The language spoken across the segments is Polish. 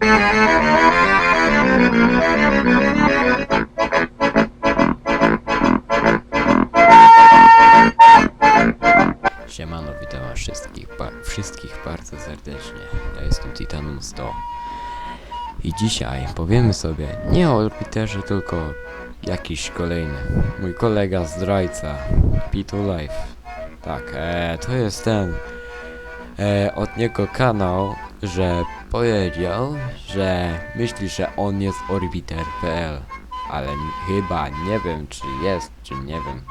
Siemano, witam wszystkich, ba wszystkich bardzo serdecznie. Ja jestem Titanum 100. I dzisiaj powiemy sobie nie o Orbiterze, tylko jakiś kolejny. Mój kolega zdrajca, P2 Life. Tak, e, to jest ten. E, od niego kanał, że powiedział, że myśli, że on jest Orbiter.pl. Ale chyba nie wiem, czy jest, czy nie wiem.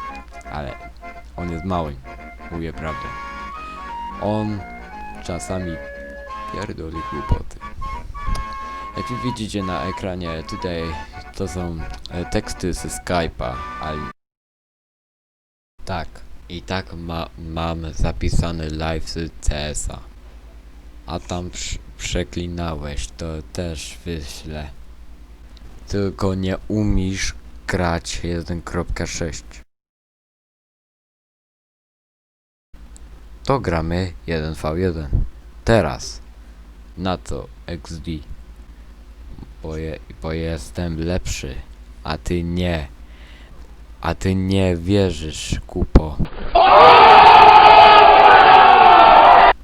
Ale on jest mały. Mówię prawdę. On czasami pierdoli głupoty. Jak widzicie na ekranie, tutaj to są e, teksty ze Skype'a, ale... Tak. I tak ma, mam zapisany live z CS-a. A tam prz, przeklinałeś, to też wyślę. Tylko nie umiesz grać 1.6. To gramy 1v1. Teraz. Na to XD. Bo, je, bo jestem lepszy. A ty nie. A ty nie wierzysz, kupo.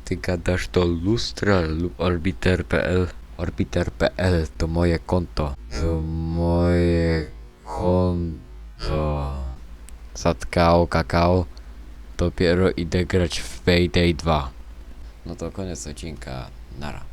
Ty gadasz to lustra lub orbiter.pl. Orbiter.pl to moje konto. To moje konto. Zatkao kakao. Dopiero idę grać w Payday 2. No to koniec odcinka. Nara.